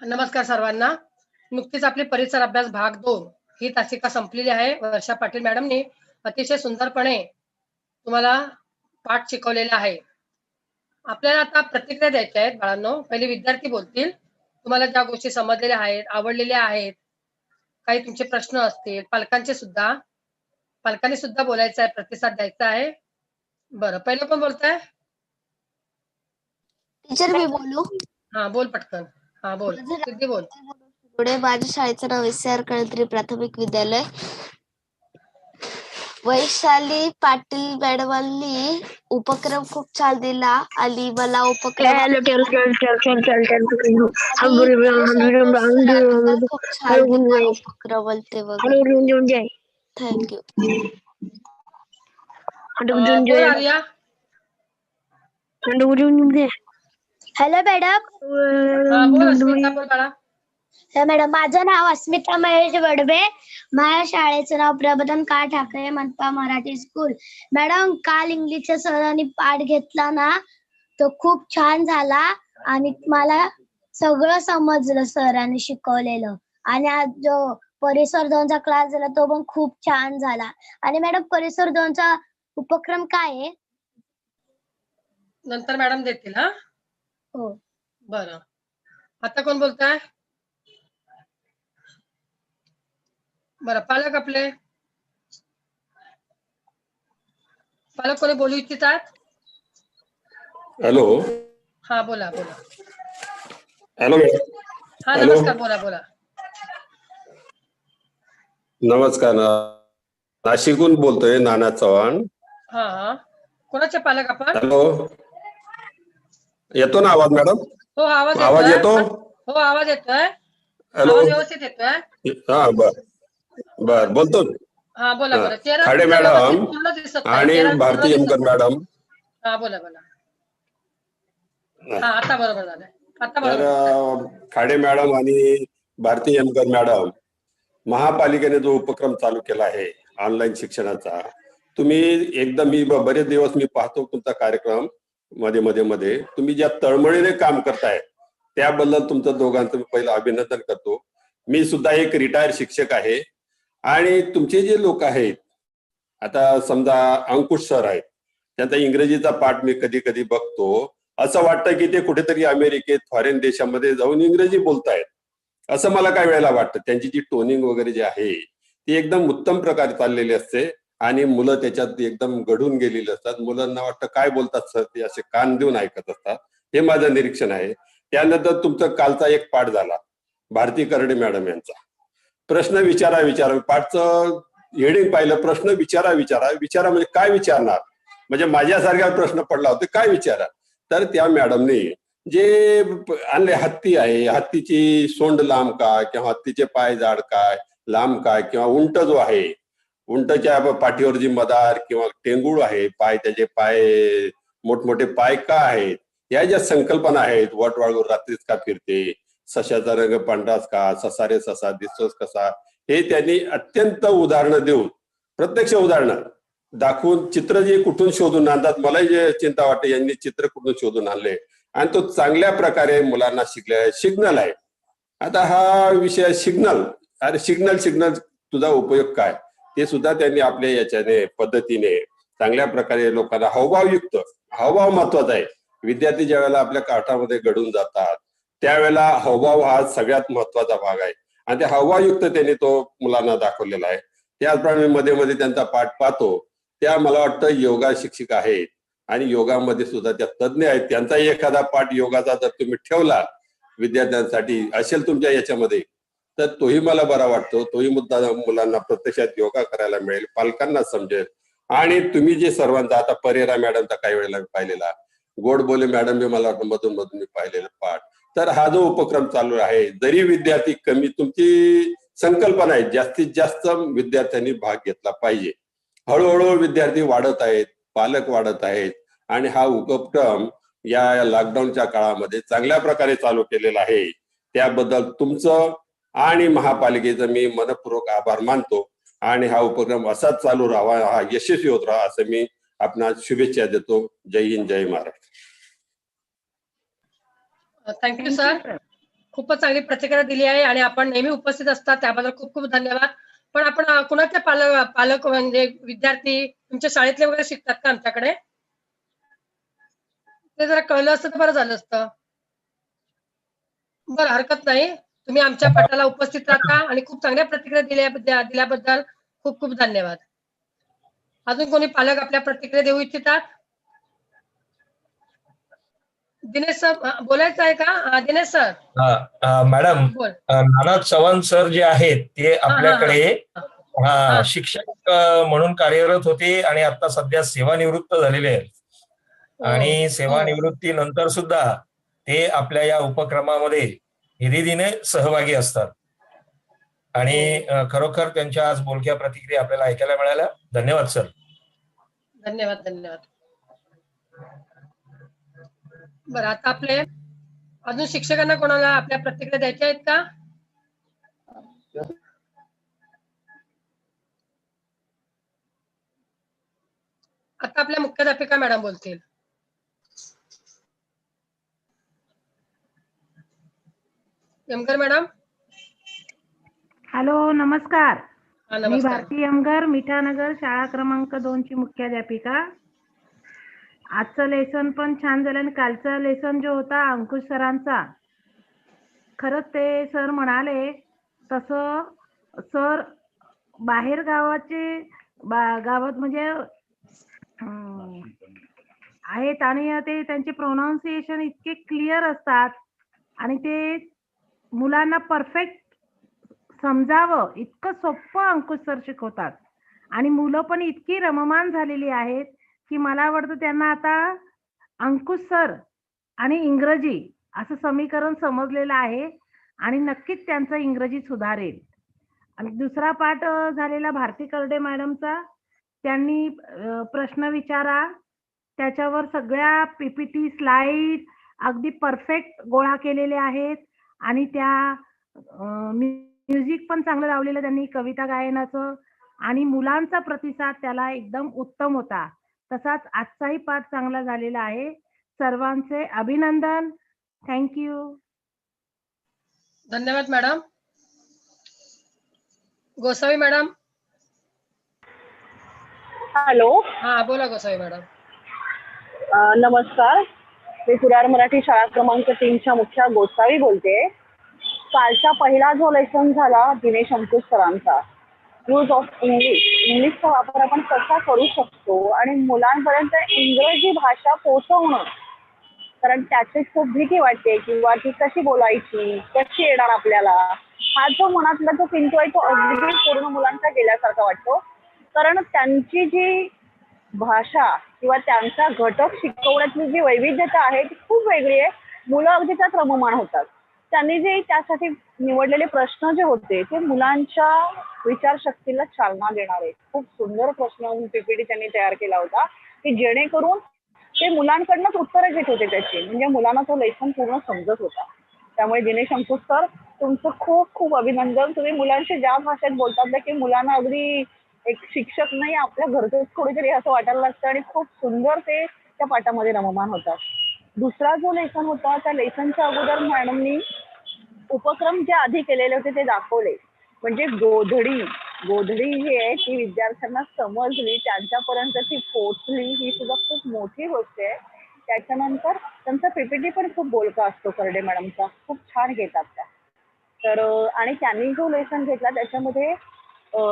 नमस्कार सर्वांना. नुकतीच आपली परिसर अभ्यास भाग दोन ही तासिका संपलेली आहे. वर्षा पाटील मॅडमने अतिशय सुंदरपणे तुम्हाला पाठ शिकवलेला आहे. आपल्याला आता प्रतिक्रिया द्यायच्या आहेत बाळांनो. पहिले विद्यार्थी बोलतील. तुम्हाला ज्या गोष्टी समजलेल्या आहेत आवडलेल्या आहेत काही तुमचे प्रश्न असतील पालकांचे सुद्धा पालकांनी सुद्धा बोलायचं आहे प्रतिसाद द्यायचा आहे. बरं पहिलं कोण बोलताय? टीचर मी बोलू. हा बोल पटकन. हा बोल. बोल. पुढे माझ्या शाळेचं नाव एस आर कळत्री प्राथमिक विद्यालय. वैशाली पाटील मॅडमांनी उपक्रम खूप छान दिला आणि मला उपक्रम खूप छान दिला उपक्रम ते वगैरे. थँक्यू अं, बोल आर्या. हॅलो मॅडम मॅडम माझं नाव अस्मिता महेश वडबे माझ्या शाळेचं नाव प्रबोधन का ठाकरे मनपा मराठी स्कूल मॅडम काल इंग्लिशच्या सरांनी पाठ घेतला ना तो खूप छान झाला आणि मला सगळं समजलं सरांनी शिकवलेलं. आणि आज जो परिसर दोनचा क्लास झाला तो पण खूप छान झाला. आणि मॅडम परिसर दोनचा उपक्रम काय आहे? नंतर मॅडम देतील हा? हो. बरं. आता कोण बोलताय? बरं पालक आपले? पालक कोणी बोलू इच्छितात? हॅलो. हा बोला बोला. Hello madam. हा हॅलो. नमस्कार बोला बोला. नमस्कार नाशिकहून बोलतोय नाना चव्हाण. हा हा. कोणाचे पालक आपण? हॅलो. येतो ना आवाज मॅडम? हो आवाज आवाज येतो? हो आवाज येतोय. हॅलो? व्यवस्थित येतोय. हा बर. बर बोलतो. हा बोला. बोला. चेहरा खाडे मॅडम. आणि भारती यमकर. मॅडम. हा बोला बोला. हा आता बरोबर झालंय आता तर बरोबर अं, खाडे मॅडम आणि भारती यमकर मॅडम महापालिकेने जो उपक्रम चालू केला आहे ऑनलाईन शिक्षणाचा तुम्ही एकदम मी बरेच दिवस मी पाहतो तुमचा कार्यक्रम. मध्ये मध्ये मध्ये तुम्ही ज्या तळमळीने काम करताय त्याबद्दल तुमचं दोघांचं मी पहिलं अभिनंदन करतो. मी सुद्धा एक रिटायर शिक्षक आहे आणि तुमचे जे लोक आहेत आता समजा अंकुश सर आहेत त्यांचा इंग्रजीचा पाठ मी कधी कधी बघतो. असं वाटतं की ते कुठेतरी अमेरिकेत फॉरेन देशामध्ये जाऊन इंग्रजी बोलतायत. असं मला काही वेळेला वाटतं. त्यांची जी टोनिंग वगैरे जी आहे ती एकदम उत्तम प्रकारे चाललेली असते. आणि मुलं त्याच्यात एकदम घडून गेलेली असतात. मुलांना वाटतं काय बोलतात सर ते? असे कान देऊन ऐकत असतात. हे माझं निरीक्षण आहे. त्यानंतर तुमचा कालचा एक पाठ झाला भारती करडे मॅडम यांचा. प्रश्न विचारा विचारा. पाठचं हेडिंग पाहिलं प्रश्न विचारा विचारा. विचारा म्हणजे काय विचारणार? म्हणजे माझ्यासारखा प्रश्न पडला होता काय विचारा? तर त्या मॅडमने जे आणले हत्ती आहे हत्तीची सोंड लांब काय किंवा हत्तीचे पाय जाड काय लांब काय किंवा उंट जो आहे उंटच्या पाठीवर जी मदार किंवा टेंगूळ आहे पाय त्याचे पाय मोठमोठे पाय का आहेत? या ज्या संकल्पना आहेत वट वाळू रात्रीच का फिरते? सशाचा रंग पांढराच का? ससारे ससा दिसतोच कसा? हे त्यांनी अत्यंत उदाहरणं देऊन प्रत्यक्ष उदाहरणं. दाखवून चित्र जे कुठून शोधून आणतात मलाही जे चिंता वाटते यांनी चित्र कुठून शोधून आणले आणि तो चांगल्या प्रकारे मुलांना शिकले सिग्नल आहे. आता हा विषय सिग्नल अरे सिग्नल सिग्नल तुझा उपयोग काय? ते सुद्धा त्यांनी आपल्या याच्याने पद्धतीने चांगल्या प्रकारे लोकांना हावभावयुक्त हावभाव महत्त्वाचा आहे. विद्यार्थी ज्या वेळेला आपल्या काठामध्ये घडून जातात त्यावेळेला हावभाव हा सगळ्यात महत्त्वाचा भाग आहे. आणि ते हावभावयुक्त त्यांनी तो मुलांना दाखवलेला आहे. त्याचप्रमाणे मध्ये मध्ये त्यांचा पाठ पाहतो. त्या मला वाटतं योगा शिक्षिका आहेत. आणि योगामध्ये सुद्धा त्या तज्ज्ञ आहेत. त्यांचाही एखादा पाठ योगाचा जर तुम्ही ठेवला विद्यार्थ्यांसाठी असेल तुमच्या याच्यामध्ये तर तोही मला बरा वाटतो. तोही मुद्दा मुलांना प्रत्यक्षात योगा करायला मिळेल पालकांना समजेल. आणि तुम्ही जे सर्वांचा आता परेरा मॅडमचा काही वेळेला मी पाहिलेला गोड बोले मॅडम बी मला वाटतं मधून मधून मी पाहिलेला पाठ. तर हा जो उपक्रम चालू आहे जरी विद्यार्थी कमी तुमची संकल्पना आहे जास्तीत जास्त विद्यार्थ्यांनी भाग घेतला पाहिजे. हळूहळू विद्यार्थी वाढत आहेत पालक वाढत आहेत आणि हा उपक्रम या लॉकडाऊनच्या काळामध्ये चांगल्या प्रकारे चालू केलेला आहे. त्याबद्दल तुमचं आणि महापालिकेचं मी मनपूर्वक आभार मानतो. आणि हा उपक्रम असाच चालू राहावा हा यशस्वी होत राहा असं मी आपणास शुभेच्छा देतो. जय हिंद जय महाराष्ट्र. थँक्यू सर खूपच चांगली प्रतिक्रिया दिली आहे आणि आपण नेहमी उपस्थित असतात त्याबद्दल खूप खूप धन्यवाद. पण आपण कुणाच्या कुणाचे पालक पालक म्हणजे विद्यार्थी तुमच्या शाळेतले वगैरे शिकतात का आमच्याकडे? ते जरा कळलं असतं तर बरं झालं असतं. बरं हरकत नाही. तुम्ही आमच्या पटाला उपस्थित राहा आणि खूप चांगल्या प्रतिक्रिया दिल्या दिल्याबद्दल खूप खूप धन्यवाद. अजून कोणी पालक आपल्या प्रतिक्रिया देऊ इच्छितात? दिनेश सर बोलायचं आहे का? दिनेश सर. हा, मॅडम नाना चव्हाण सर जे आहेत ते आपल्याकडे हा हा. शिक्षक म्हणून कार्यरत होते आणि आता सध्या सेवानिवृत्त झालेले आहेत. आणि सेवानिवृत्ती नंतर सुद्धा ते आपल्या या उपक्रमामध्ये हिरिरीने सहभागी असतात. आणि खरोखर त्यांच्या आज बोलक्या प्रतिक्रिया आपल्याला ऐकायला मिळाल्या. धन्यवाद सर. धन्यवाद धन्यवाद. बरं आता आपले अजून शिक्षकांना कोणाला आपल्या प्रतिक्रिया द्यायच्या आहेत का? आता आपल्या मुख्याध्यापिका मॅडम बोलतील. यमकर मॅडम? हॅलो नमस्कार. हा मी नमस्कार. भारती यमगर मिठानगर शाळा क्रमांक दोन ची मुख्याध्यापिका. आजचं लेसन पण छान झालं आणि कालचा लेसन जो होता अंकुश सरांचा. खरंच ते सर म्हणाले तसं सर बाहेर गावाचे बा गावात म्हणजे अं, आहेत आणि ते त्यांचे प्रोनाऊन्सिएशन इतके क्लिअर असतात आणि ते मुलांना परफेक्ट समजावं. इतकं सोपं अंकुश सर शिकवतात. आणि मुलं पण इतकी रममान झालेली आहेत की मला वाटतं त्यांना आता अंकुश सर आणि इंग्रजी असं समीकरण समजलेलं आहे आणि नक्कीच त्यांचं इंग्रजी सुधारेल. आणि दुसरा पाठ झालेला भारती कर्डे मॅडमचा त्यांनी प्रश्न विचारा. त्याच्यावर सगळ्या पीपीटी स्लाइड अगदी परफेक्ट गोळा केलेले आहेत. आणि त्या म्युझिक पण चांगलं लावलेलं त्यांनी कविता गायनाचं. आणि मुलांचा प्रतिसाद त्याला एकदम उत्तम होता. तसाच आजचाही पाठ चांगला झालेला आहे. सर्वांचे अभिनंदन. थँक्यू धन्यवाद मॅडम. गोसावी मॅडम. हॅलो. हा बोला गोसावी मॅडम. नमस्कार. मी कुरार मराठी शाळा क्रमांक तीनच्या मुख्या गोसावी बोलते. कालचा पहिला जो लेसन झाला दिनेश अंकुश सरांचा. यूज ऑफ इंग्लिश इंग्लिशचा वापर आपण कसा करू शकतो आणि मुलांपर्यंत इंग्रजी भाषा पोहोचवणं. कारण त्याची खूप भीती वाटते किंवा ती कशी बोलायची कशी येणार आपल्याला. हा जो मनातला जो किंतू आहे तो अगदी पूर्ण मुलांचा गेल्यासारखा वाटतो. कारण त्यांची जी भाषा किंवा त्यांचा घटक शिकवण्यातली जी वैविध्यता आहे ती खूप वेगळी आहे. मुलं अगदी त्यात रममाण होतात. त्यांनी जे त्यासाठी निवडलेले प्रश्न जे होते ते मुलांच्या विचारशक्तीला चालना देणारे. खूप सुंदर प्रश्न पीपीटी त्यांनी तयार केला होता की जेणेकरून ते मुलांकडनंच उत्तरं घेत होते त्याची. म्हणजे मुलांना तो लेसन पूर्ण समजत होता. त्यामुळे दिनेश अंकुश सर तुमचं खूप खूप अभिनंदन. तुम्ही मुलांशी ज्या भाषेत बोलतात ना की मुलांना अगदी एक शिक्षक नाही आपल्या घरचंच कोणीतरी असं वाटायला लागतं आणि खूप सुंदर ते त्या पाठामध्ये रममान होतात. दुसरा जो लेसन होता त्या लेसनच्या अगोदर मॅडमनी उपक्रम जे आधी केलेले होते ते दाखवले. म्हणजे गोधडी गोधडी जी आहे ती विद्यार्थ्यांना समजली त्यांच्यापर्यंत ती पोचली ही सुद्धा खूप मोठी गोष्ट आहे. त्याच्यानंतर त्यांचा पीपीटी पण खूप बोलका असतो करडे मॅडमचा खूप छान घेतात त्या. तर आणि त्यांनी जो लेसन घेतला त्याच्यामध्ये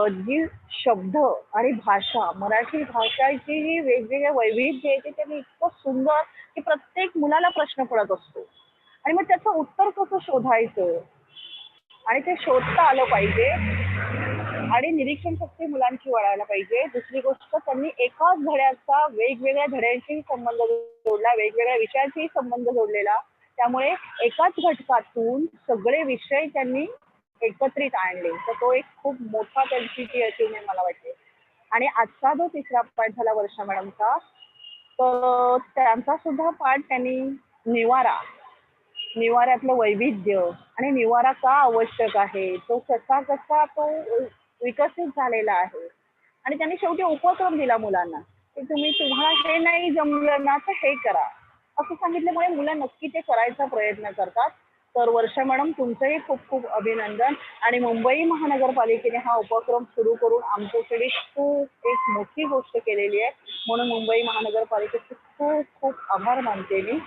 जी शब्द आणि भाषा मराठी भाषाची जी वेगवेगळ्या वैविध्य आहे ते त्यांनी इतकं सुंदर की प्रत्येक मुलाला प्रश्न पडत असतो. आणि मग त्याचं उत्तर कसं शोधायचं? आणि ते शोधता आलं पाहिजे. आणि निरीक्षण शक्ती मुलांची वाढायला पाहिजे. दुसरी गोष्ट त्यांनी एकाच धड्याचा वेगवेगळ्या धड्यांशी संबंध जोडला वेगवेगळ्या विषयांशी संबंध जोडलेला. त्यामुळे एकाच घटकातून सगळे विषय त्यांनी एकत्रित आणले. तर तो एक खूप मोठा त्यांची अचिव्हमेंट मला वाटते आणि आजचा जो तिसरा पाठ झाला वर्षा मॅडमचा तर त्यांचा सुद्धा पाठ त्यांनी निवारा निवाऱ्यातलं वैविध्य आणि निवारा का आवश्यक आहे? तो कसा कसा तो विकसित झालेला आहे? आणि त्यांनी शेवटी उपक्रम दिला मुलांना की तुम्ही तुम्हाला हे नाही जमलं ना तर हे करा. असं सांगितल्यामुळे मुलं नक्की ते करायचा प्रयत्न करतात. तर वर्षा मॅडम तुमचंही खूप खूप अभिनंदन. आणि मुंबई महानगरपालिकेने हा उपक्रम सुरू करून आमच्याकडे खूप एक मोठी गोष्ट केलेली आहे. म्हणून मुंबई महानगरपालिकेचे खूप खूप आभार मानते मी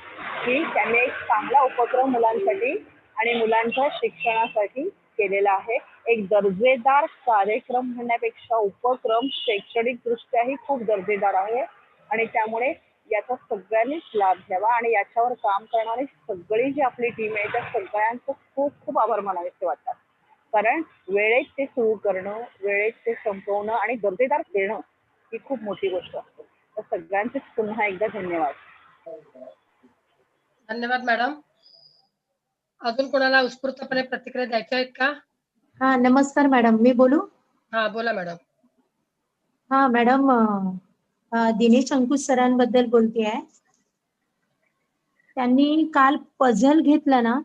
की त्यांनी एक चांगला उपक्रम मुलांसाठी आणि मुलांच्या शिक्षणासाठी केलेला आहे. एक दर्जेदार कार्यक्रम म्हणण्यापेक्षा उपक्रम शैक्षणिक दृष्ट्याही खूप दर्जेदार आहे. आणि त्यामुळे याचा सगळ्यांनीच लाभ घ्यावा आणि याच्यावर काम करणारी सगळी जी आपली टीम आहे त्या सगळ्यांचं खूप खूप आभार मानावेसे वाटतात. कारण वेळेत ते सुरू करणं वेळेत ते संपवणं आणि दर्जेदार देणं ही खूप मोठी गोष्ट असते. तर सगळ्यांचेच पुन्हा एकदा धन्यवाद. धन्यवाद मॅडम. अजून कोणाला उत्स्फूर्तपणे प्रतिक्रिया द्यायच्या आहेत का? हा नमस्कार मॅडम. मी बोलू? हा बोला मॅडम. हा मॅडम दिनेश अंकुश सरांबद्दल बोलते आहे त्यांनी काल पझल घेतलं ना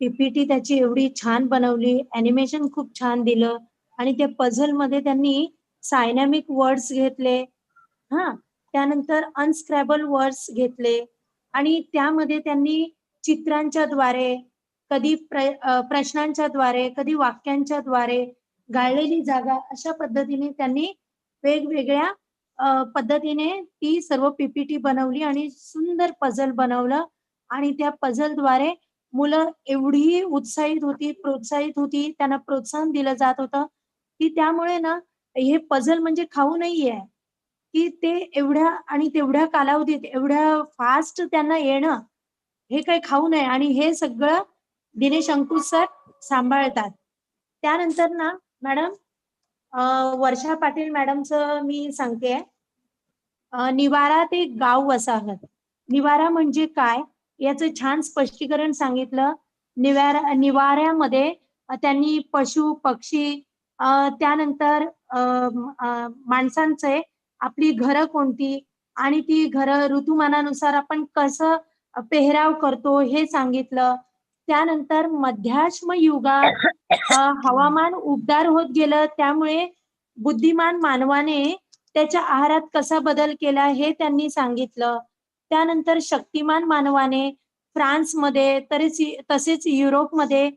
पीपीटी त्याची एवढी छान बनवली अॅनिमेशन खूप छान दिलं आणि त्या पझलमध्ये त्यांनी सायनॅमिक वर्ड्स घेतले हा त्यानंतर अनस्क्रॅबल वर्ड्स घेतले आणि त्यामध्ये त्यांनी चित्रांच्या द्वारे कधी प्रश्नांच्या द्वारे कधी वाक्यांच्या द्वारे गाळलेली जागा अशा पद्धतीने त्यांनी वेगवेगळ्या पद्धतीने ती सर्व पीपीटी बनवली आणि सुंदर पझल बनवलं. आणि त्या पझलद्वारे मुलं एवढी उत्साहित होती प्रोत्साहित होती त्यांना प्रोत्साहन दिलं जात होतं की त्यामुळे ना हे पझल म्हणजे खाऊ नाहीये. की ते एवढ्या आणि तेवढ्या कालावधीत एवढ्या फास्ट त्यांना येणं हे काही खाऊ नये. आणि हे सगळं दिनेश अंकुश सर सांभाळतात. त्यानंतर ना मॅडम वर्षा पाटील मॅडमचं मी सांगते. निवारा ते गाव वसाहत. निवारा म्हणजे काय? याचं छान स्पष्टीकरण सांगितलं. निवारा निवाऱ्यामध्ये त्यांनी पशु पक्षी त्यानंतर माणसांचे आपली घरं कोणती आणि ती घरं ऋतुमानानुसार आपण कसं पेहराव करतो हे सांगितलं. त्यानंतर मध्याश्म युगात हवामान उबदार होत गेलं. त्यामुळे बुद्धिमान मानवाने त्याच्या आहारात कसा बदल केला हे त्यांनी सांगितलं. त्यानंतर शक्तिमान मानवाने फ्रान्समध्ये तरीच तसेच युरोपमध्ये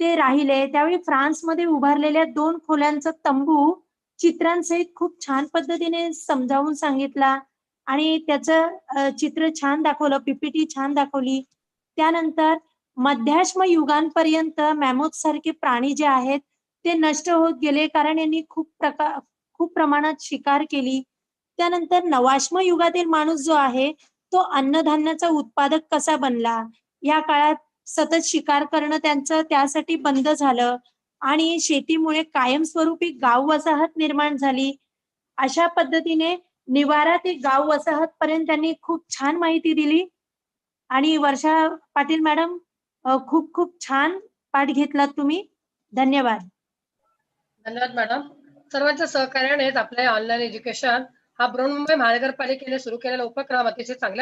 ते राहिले. त्यावेळी फ्रान्समध्ये उभारलेल्या दोन खोल्यांचा तंबू चित्रांसहित खूप छान पद्धतीने समजावून सांगितला आणि त्याचं चित्र छान दाखवलं पीपीटी छान दाखवली. त्यानंतर मध्याश्म युगांपर्यंत मॅमोथ सारखे प्राणी जे आहेत ते नष्ट होत गेले कारण यांनी खूप प्रकार खूप प्रमाणात शिकार केली. त्यानंतर नवाश्म युगातील माणूस जो आहे तो अन्नधान्याचा उत्पादक कसा बनला? या काळात सतत शिकार करणं त्यांचं त्यासाठी बंद झालं आणि शेतीमुळे कायमस्वरूपी गाव वसाहत निर्माण झाली. अशा पद्धतीने निवारा ते गाव वसाहत पर्यंत त्यांनी खूप छान माहिती दिली. आणि वर्षा पाटील मॅडम खूप खूप छान पाठ घेतलात तुम्ही. धन्यवाद. धन्यवाद मॅडम सर्वांच्या सहकार्यानेच आपल्या ऑनलाईन एज्युकेशन हा बृहन्मुंबई महानगरपालिकेने सुरू केलेला उपक्रम अतिशय चांगल्या